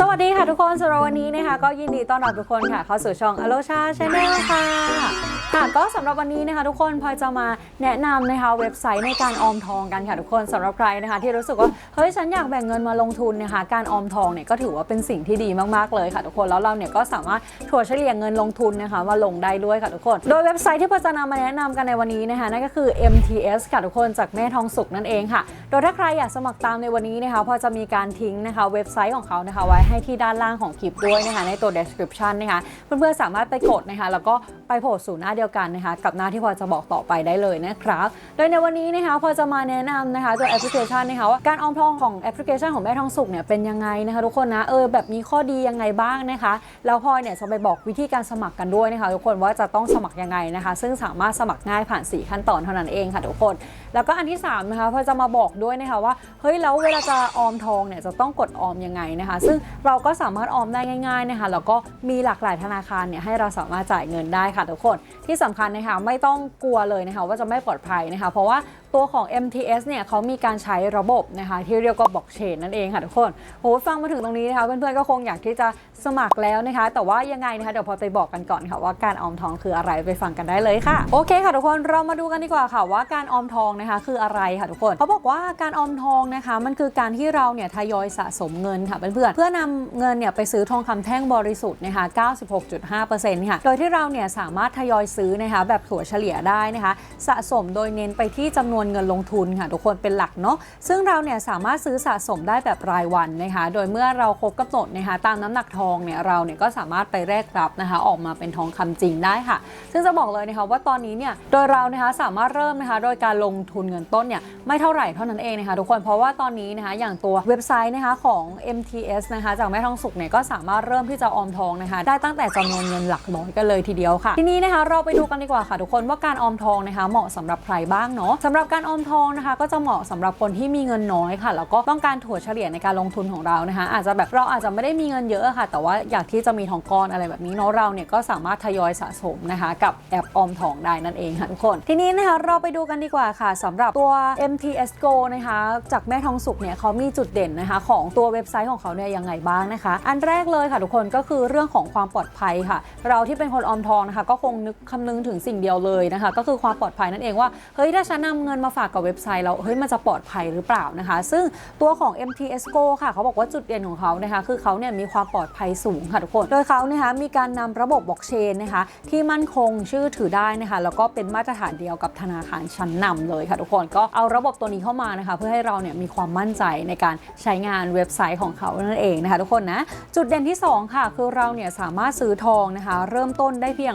สวัสดีค่ะทุกคนสำหรับวันนี้นะคะ ก็ยินดีต้อนรับทุกคนค่ะ เข้าสู่ช่องอโลชาชาแนลค่ะ ค่ะก็สำหรับวันนี้นะคะ ทุกคนพลอยจะมาแนะนำนะคะเว็บไซต์ในการออมทองกันค่ะทุกคนสำหรับใครนะคะ ที่รู้สึกว่าเฮ้ยฉันอยากแบ่งเงินมาลงทุนนะคะ การออมทองเนี่ยก็ถือว่าเป็นสิ่งที่ดีมากๆเลยค่ะ ทุกคนแล้วเราเนี่ยก็สามารถถั่วเฉลี่ยเงินลงทุนนะคะมาลงได้ด้วยค่ะทุกคน โดยเว็บไซต์ที่พลอยจะนำมาแนะนำกันในวันนี้นะคะนั่นก็คือ MTS ค่ะทุกคนจากแม่ทองสุกนั่นเองค่ะ โดยถ้าใครอยากสมัครตามในวันนี้นะคะพอจะมีการทิ้งนะคะ เว็บไซต์ของเขานะคะไว้ให้ที่ด้านล่างของคลิปด้วยนะคะในตัว description นะคะเพื่อนๆสามารถไปกดนะคะแล้วก็ไปโผล่สู่หน้าเดียวกันนะคะกับหน้าที่พอจะบอกต่อไปได้เลยนะครับ โดยในวันนี้นะคะพอจะมาแนะนำนะคะตัวแอปพลิเคชันนะคะว่าการออมทองของแอปพลิเคชันของแม่ทองสุกเนี่ยเป็นยังไงนะคะทุกคนนะเออแบบมีข้อดียังไงบ้างนะคะแล้วพลอยเนี่ยจะไปบอกวิธีการสมัครกันด้วยนะคะทุกคนว่าจะต้องสมัครยังไงนะคะ ซึ่งสามารถสมัครง่ายผ่าน 4 ขั้นตอนเท่านั้นเองค่ะทุกคน แล้วก็อันที่3นะคะพอจะมาบอกด้วยนะคะว่าเฮ้ยแล้วเวลาจะออมทองเนี่ยจะต้องกดออมยังไงนะคะ ซึ่งเราก็สามารถออมได้ง่ายๆนะคะแล้วก็มีหลากหลายธนาคารเนี่ยให้เราสามารถจ่ายเงินได้ค่ะทุกคนที่สำคัญนะคะไม่ต้องกลัวเลยนะคะว่าจะไม่ปลอดภัยนะคะ เพราะว่าตัวของ MTS เนี่ยเขามีการใช้ระบบนะคะที่เรียกว่าบล็อกเชนนั่นเองค่ะทุกคนโหฟังมาถึงตรงนี้นะคะเพื่อนๆก็คงอยากที่จะสมัครแล้วนะคะ แต่ว่ายังไงนะคะเดี๋ยวพอไปบอกกันก่อนค่ะว่าการออมทองคืออะไรไปฟังกันได้เลยค่ะ โอเคค่ะทุกคนเรามาดูกันดีกว่าค่ะว่าการออมทองนะคะคืออะไรค่ะทุกคนเขาบอกว่าการออมทองนะคะ มันคือการที่เราเนี่ยทยอยสะสมเงินค่ะเพื่อนๆเพื่อนำเงินเนี่ยไปซื้อทองคำแท่งบริสุทธิ์นะคะ 96.5%ค่ะ โดยที่เราเนี่ยสามารถทยอยซื้อนะคะแบบถั่วเฉลี่ยได้นะคะ สะสมโดยเน้นไปที่จำนวนเงินลงทุนค่ะทุกคนเป็นหลักเนาะซึ่งเราเนี่ยสามารถซื้อสะสมได้แบบรายวันนะคะโดยเมื่อเราครบกำหนดนะคะตามน้ำหนักทองเนี่ยเราเนี่ยก็สามารถไปแลกรับนะคะออกมาเป็นทองคำจริงได้ค่ะ ซึ่งจะบอกเลยนะคะว่าตอนนี้เนี่ยโดยเรานะคะสามารถเริ่มนะคะโดยการลงทุนเงินต้นเนี่ยไม่เท่าไหร่เท่านั้นเองนะคะทุกคนเพราะว่าตอนนี้นะคะอย่างตัวเว็บไซต์นะคะของ MTS นะคะจากแม่ทองสุกเนี่ยก็สามารถเริ่มที่จะออมทองนะคะได้ตั้งแต่จำนวนเงินหลักร้อยกันเลยทีเดียวค่ะ ทีนี้นะคะเราไปดูกันดีกว่าค่ะ ทุกคนว่าการออมทองนะคะเหมาะสำหรับใครบ้างเนาะสำหรับการออมทองนะคะ ก็จะเหมาะสำหรับคนที่มีเงินน้อยค่ะ แล้วก็ต้องการถั่วเฉลี่ยในการลงทุนของเรานะคะ อาจจะแบบเราอาจจะไม่ได้มีเงินเยอะค่ะ แต่ว่าอยากที่จะมีทองก้อนอะไรแบบนี้เนาะเราเนี่ยก็สามารถทยอยสะสมนะคะ กับแอปออมทองได้นั่นเองค่ะทุกคน ทีนี้นะคะเราไปดูกันดีกว่าค่ะสำหรับตัว MTS Go นะคะ จากแม่ทองสุกเนี่ยเขามีจุดเด่นนะคะ ของตัวเว็บไซต์ของเขาเนี่ยยังไงบ้างนะคะ อันแรกเลยค่ะทุกคนก็คือเรื่องของความปลอดภัยค่ะ เราที่เป็นคนออมทองนะคะ ก็คงนึกคำนึงถึงสิ่งเดียวเลยนะคะ ก็คือความปลอดภัยนั่นเองว่าเฮ้ยถ้าฉันนำเงินมาฝากกับเว็บไซต์แล้วเฮ้ยมันจะปลอดภัยหรือเปล่านะคะ ซึ่งตัวของ MTS Go ค่ะ เขาบอกว่าจุดเด่นของเขานะคะคือเขาเนี่ยมีความปลอดภัยสูงค่ะทุกคน โดยเขานะคะมีการนำระบบบล็อกเชนนะคะที่มั่นคงชื่อถือได้นะคะแล้วก็เป็นมาตรฐานเดียวกับธนาคารชั้นนำเลยค่ะทุกคนก็เอาระบบตัวนี้เข้ามานะคะ เพื่อให้เราเนี่ยมีความมั่นใจในการใช้งานเว็บไซต์ของเขานั่นเองนะคะทุกคนนะจุดเด่นที่ 2 ค่ะ คือเราเนี่ยสามารถซื้อทองนะคะ เริ่มต้นได้เพียง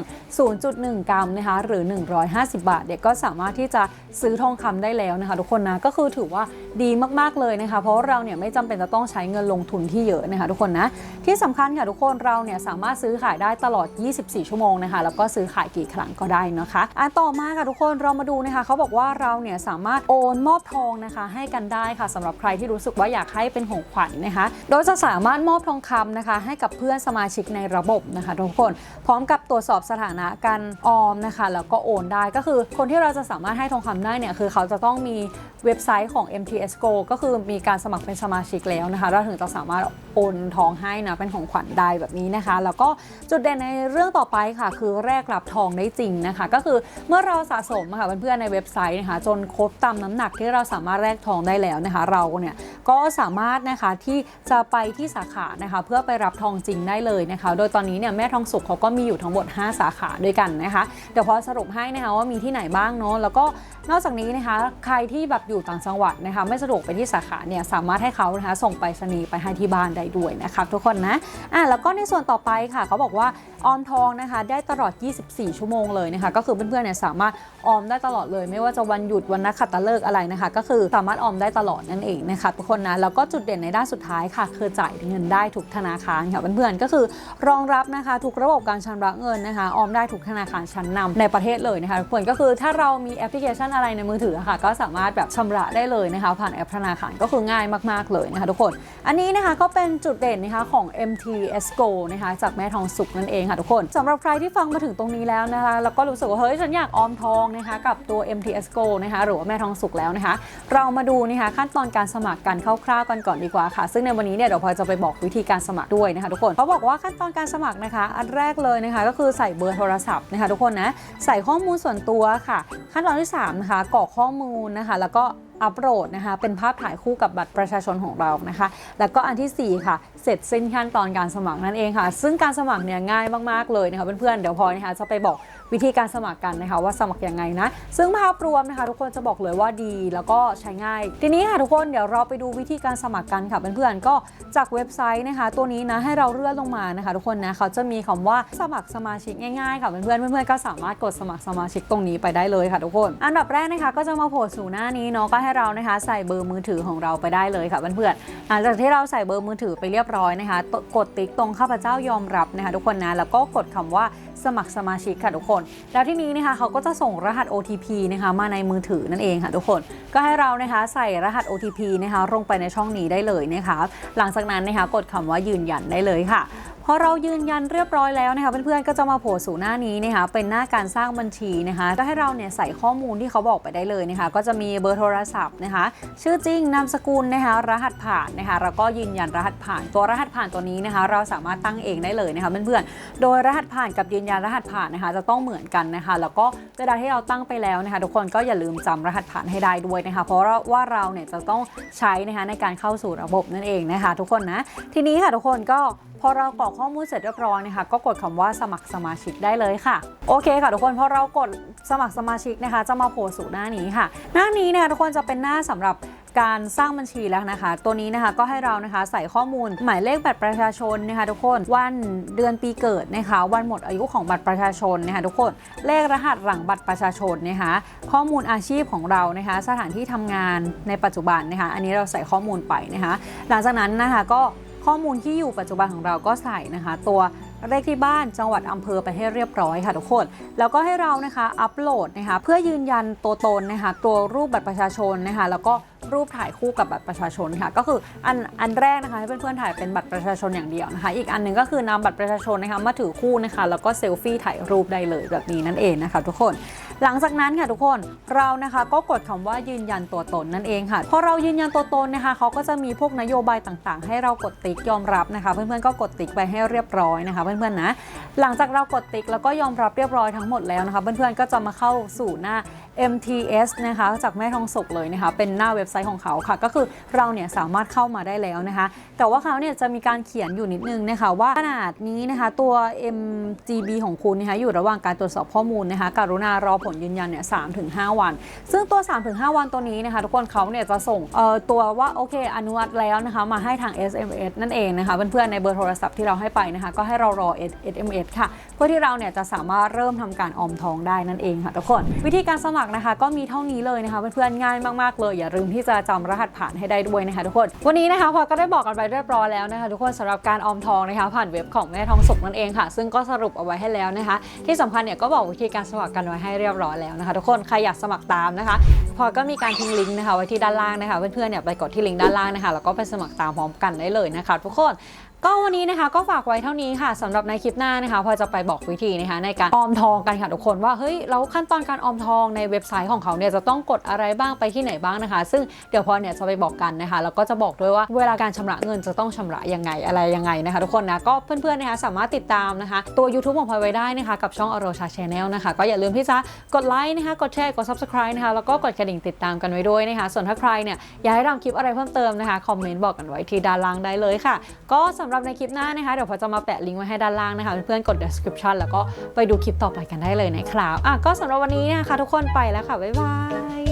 0.1 กรัมนะคะหรือ 150 บาทเด็กก็สามารถที่จะซื้อทองคำได้แล้วนะคะ ทุกคนนะก็คือถือว่าดีมากๆเลยนะคะ เพราะเราเนี่ยไม่จำเป็นจะต้องใช้เงินลงทุนที่เยอะนะคะทุกคนนะที่สำคัญค่ะทุกคนเราเนี่ยสามารถซื้อขายได้ตลอด 24 ชั่วโมงนะคะ แล้วก็ซื้อขายกี่ครั้งก็ได้นะคะอันต่อมาค่ะทุกคนเรามาดูนะคะเขาบอกว่าเราเนี่ยสามารถโอนมอบทองนะคะให้กันได้ค่ะสำหรับใครที่รู้สึกว่าอยากให้เป็นของขวัญนะคะ โดยจะสามารถมอบทองคำนะคะ ให้กับเพื่อนสมาชิกในระบบนะคะ ทุกคนพร้อมกับตรวจสอบสถานะการออมนะคะ แล้วก็โอนได้ก็คือคนที่เราจะสามารถให้ทองคำได้เนี่ยคืือเขาจะต้องมีเว็บไซต์ของ MTS Go ก็คือมีการสมัครเป็นสมาชิกแล้วนะคะ เราถึงจะสามารถโอนทองให้นะ เป็นของขวัญได้แบบนี้นะคะ แล้วก็จุดเด่นในเรื่องต่อไปค่ะ คือแรกรับทองได้จริงนะคะ ก็คือเมื่อเราสะสมะค่ะเพื่อนๆในเว็บไซต์นะคะ จนครบตามน้ำหนักที่เราสามารถแลกทองได้แล้วนะคะ เราเนี่ยก็สามารถนะคะที่จะไปที่สาขานะคะ เพื่อไปรับทองจริงได้เลยนะคะ โดยตอนนี้เนี่ยแม่ทองสุกเขาก็มีอยู่ทั้งหมด 5 สาขาด้วยกันนะคะ เดี๋ยวพอสรุปให้นะคะว่ามีที่ไหนบ้างเนาะแล้วก็นอกจากนี้นะคะใครที่แบบอยู่ต่างจังหวัดนะคะไม่สะดวกไปที่สาขาเนี่ยสามารถให้เขานะคะส่งไปรษณีย์ไปให้ที่บ้านได้ด้วยนะคะทุกคนนะอะแล้วก็ในส่วนต่อไปค่ะเขาบอกว่าออมทองนะคะได้ตลอด 24 ชั่วโมงเลยนะคะก็คือเพื่อนๆเนี่ยสามารถออมได้ตลอดเลย ไม่ว่าจะวันหยุดวันนักขัตฤกษ์อะไรนะคะ ก็คือสามารถออมได้ตลอดนั่นเองนะคะทุกคนนะแล้วก็จุดเด่นในด้านสุดท้ายค่ะคือจ่ายเงินได้ทุกธนาคารค่ะเพื่อนๆก็คือรองรับนะคะทุกระบบการชำระเงินนะคะออมได้ทุกธนาคารชั้นนำในประเทศเลยนะคะทุกคนก็คือถ้าเรามีแอปพลิเคชันอะไรในมือถือค่ะก็สามารถแบบชำระได้เลยนะคะ ผ่านแอปธนาคารก็คือง่ายมากๆเลยนะคะทุกคน อันนี้นะคะก็เป็นจุดเด่นนะคะของ MTS Go นะคะจากแม่ทองสุกนั่นเองค่ะทุกคนสำหรับใครที่ฟังมาถึงตรงนี้แล้วนะคะแล้วก็รู้สึกว่าเฮ้ยฉันอยากออมทองนะคะกับตัว MTS Go นะคะหรือว่าแม่ทองสุกแล้วนะคะ เรามาดูนะคะขั้นตอนการสมัครกันคร่าวๆกันก่อนดีกว่าค่ะ ซึ่งในวันนี้เนี่ยเดี๋ยวพอจะไปบอกวิธีการสมัครด้วยนะคะทุกคนเขาบอกว่าขั้นตอนการสมัครนะคะ อันแรกเลยนะคะก็คือใส่เบอร์โทรศัพท์นะคะทุกคนนะใส่ข้อมูลส่วนตัวค่ะ ขั้นตอนที่3นะคะกรอกข้อมูลนะคะ แล้วก็ อัปโหลดนะคะเป็นภาพถ่ายคู่กับบัตรประชาชนของเรานะคะ แล้วก็อันทีสี่ 4 ค่ะ เสร็จสิ้นขั้นตอนการสมัครนั่นเองค่ะ ซึ่งการสมัครเนี่ยง่ายมากๆเลยนะคะเพื่อนๆเดี๋ยวพลอยนะคะจะไปบอกวิธีการสมัครกันนะคะว่าสมัครยังไงนะ ซึ่งภาพรวมนะคะ ทุกคนจะบอกเลยว่าดีแล้วก็ใช้ง่าย ทีนี้ค่ะทุกคนเดี๋ยวเราไปดูวิธีการสมัครกันค่ะเพื่อนๆก็จากเว็บไซต์นะคะ ตัวนี้นะให้เราเลื่อนลงมานะคะ ทุกคนนะเขาจะมีคำว่าสมัครสมาชิกง่ายๆค่ะเพื่อนๆเพื่อนๆก็สามารถกดสมัครสมาชิกตรงนี้ไปได้เลยค่ะทุกคน อันดับแรกนะคะก็จะมาโผล่สู่หน้านี้เนาะก็ให้เรานะคะใส่เบอร์มือถือของเราไปได้เลยค่ะเพื่อนๆหลังจากที่เราใส่เบอร์มือถือไปเรียบร้อยนะคะ กดติ๊กตรงข้าพเจ้ายอมรับนะคะ ทุกคนนะแล้วก็กดคำว่าสมัครสมาชิกค่ะทุกคน แล้วที่นี้นะคะเขาก็จะส่งรหัส OTP นะคะมาในมือถือนั่นเองค่ะทุกคน ก็ให้เรานะคะใส่รหัส OTP นะคะลงไปในช่องนี้ได้เลยนะคะ หลังจากนั้นนะคะกดคำว่ายืนยันได้เลยค่ะ พอเรายืนยันเรียบร้อยแล้วนะคะเพื่อนๆก็จะมาโผล่สู่หน้านี้นะคะเป็นหน้าการสร้างบัญชีนะคะก็ให้เราเนี่ยใส่ข้อมูลที่เขาบอกไปได้เลยนะคะก็จะมีเบอร์โทรศัพท์นะคะ ชื่อจริงนามสกุลนะคะรหัสผ่านนะคะแล้วก็ยืนยันรหัสผ่าน ตัวรหัสผ่านตัวนี้นะคะ เราสามารถตั้งเองได้เลยนะคะเพื่อนๆโดยรหัสผ่านกับยืนยันรหัสผ่านนะคะ จะต้องเหมือนกันนะคะ แล้วก็เวลาที่เราตั้งไปแล้วนะคะ ทุกคนก็อย่าลืมจำรหัสผ่านให้ได้ด้วยนะคะ เพราะว่าเราเนี่ยจะต้องใช้นะคะในการเข้าสู่ระบบนั่นเองนะคะ ทุกคนนะทีนี้ค่ะทุกคนก็ พอเรากรอกข้อมูลเสร็จเรียบร้อยนะคะก็กดคำว่าสมัครสมาชิกได้เลยค่ะ โอเคค่ะทุกคนพอเรากดสมัครสมาชิกนะคะ จะมาโผล่สู่หน้านี้ค่ะ หน้านี้นะคะทุกคนจะเป็นหน้าสำหรับการสร้างบัญชีแล้วนะคะ ตัวนี้นะคะก็ให้เรานะคะใส่ข้อมูลหมายเลขบัตรประชาชนนะคะทุกคนวันเดือนปีเกิดนะคะ วันหมดอายุของบัตรประชาชนนะคะทุกคนเลขรหัสหลังบัตรประชาชนนะคะ ข้อมูลอาชีพของเรานะคะ สถานที่ทำงานในปัจจุบันนะคะ อันนี้เราใส่ข้อมูลไปนะคะ หลังจากนั้นนะคะก็ ข้อมูลที่อยู่ปัจจุบันของเราก็ใส่นะคะ ตัวเลขที่บ้านจังหวัดอำเภอไปให้เรียบร้อยค่ะทุกคน แล้วก็ให้เรานะคะอัปโหลดนะคะเพื่อยืนยันตัวตนนะคะตัวรูปบัตรประชาชนนะคะแล้วก็ รูปถ่ายคู่กับบัตรประชาชนค่ะ ก็คืออันอันแรกนะคะให้เพื่อนๆถ่ายเป็นบัตรประชาชนอย่างเดียวนะคะ อีกอันหนึ่งก็คือนำบัตรประชาชนนะคะมาถือคู่นะคะแล้วก็เซลฟี่ถ่ายรูปได้เลยแบบนี้นั่นเองนะคะ ทุกคนหลังจากนั้นค่ะทุกคนเรานะคะก็กดคำว่ายืนยันตัวตนนั่นเองค่ะพอเรายืนยันตัวตนนะคะเขาก็จะมีพวกนโยบายต่างๆ ให้เรากดติ๊กยอมรับนะคะ เพื่อนๆก็กดติ๊กไปให้เรียบร้อยนะคะ เพื่อนๆนะหลังจากเรากดติ๊กแล้วก็ยอมรับเรียบร้อยทั้งหมดแล้วนะคะ เพื่อนๆก็จะมาเข้าสู่หน้า MTS นะคะจากแม่ทองสุกเลยนะคะ เป็นหน้าเว็บไซต์ของเขาค่ะ ก็คือเราเนี่ยสามารถเข้ามาได้แล้วนะคะ แต่ว่าเขาเนี่ยจะมีการเขียนอยู่นิดนึงนะคะว่าขนาดนี้นะคะตัว MGB ของคุณนะคะอยู่ระหว่างการตรวจสอบข้อมูลนะคะกรุณารอผลยืนยันเนี่ย3-5วัน ซึ่งตัว 3-5 วันตัวนี้นะคะ ทุกคนเขาเนี่ยจะส่งเอ่อตัวว่าโอเคอนุมัติแล้วนะคะ มาให้ทาง SMS นั่นเองนะคะเพื่อนๆในเบอร์โทรศัพท์ที่เราให้ไปนะคะ ก็ให้เรารอ SMS ค่ะ เพื่อที่เราเนี่ยจะสามารถเริ่มทำการออมทองได้นั่นเองค่ะทุกคน วิธีการสมัครนะคะ ก็มีเท่านี้เลยนะคะเพื่อนๆง่ายมากๆเลยอย่าลืมที่จะจำรหัสผ่านให้ได้ด้วยนะคะทุกคน วันนี้นะคะพอก็ได้บอกกันไปเรียบร้อยแล้วนะคะทุกคนสำหรับการออมทองนะคะผ่านเว็บของแม่ทองสุกนั่นเองค่ะ ซึ่งก็สรุปเอาไว้ให้แล้วนะคะ ที่สำคัญเนี่ยก็บอกวิธีการสมัครกันไว้ให้เรียบร้อยแล้วนะคะ ทุกคนใครอยากสมัครตามนะคะพอยก็มีการทิ้งลิงก์นะคะไว้ที่ด้านล่างนะคะเพื่อนๆเนี่ยไปกดที่ลิงก์ด้านล่างนะคะแล้วก็ไปสมัครตามพร้อมกันได้เลยนะคะ ทุกคนก็วันนี้นะคะก็ฝากไว้เท่านี้ค่ะสำหรับในคลิปหน้านะคะ พอจะไปบอกวิธีนะคะในการออมทองกันค่ะทุกคนว่าเฮ้ยแล้วขั้นตอนการออมทองในเว็บไซต์ของเขาเนี่ยจะต้องกดอะไรบ้างไปที่ไหนบ้างนะคะ ซึ่งเดี๋ยวพอเนี่ยจะไปบอกกันนะคะแล้วก็จะบอกด้วยว่าเวลาการชำระเงินจะต้องชำระยังไงอะไรยังไงนะคะ ทุกคนนะก็เพื่อนๆนะคะสามารถติดตามนะคะ ตัว YouTube ของพลอยไว้ได้นะคะ กับช่องอโรชาชาแนลนะคะ ก็อย่าลืมที่จะกดไลค์นะคะกดแชร์กด subscribe นะคะแล้วก็กดกระดิ่งติดตามกันไว้ด้วยนะคะ ส่วนถ้าใครเนี่ยอยากให้รำคลิปอะไรเพิ่มเติมนะคะคอมเมนต์บอกกันไว้ที่ด้านล่างได้เลยค่ะ ก็สำหรับในคลิปหน้านะคะเดี๋ยวพอจะมาแปะลิงก์ไว้ให้ด้านล่างนะคะเพื่อนๆกด description แล้วก็ไปดูคลิปต่อไปกันได้เลยนะครับอะก็สำหรับวันนี้นะคะทุกคนไปแล้วค่ะบ๊ายบาย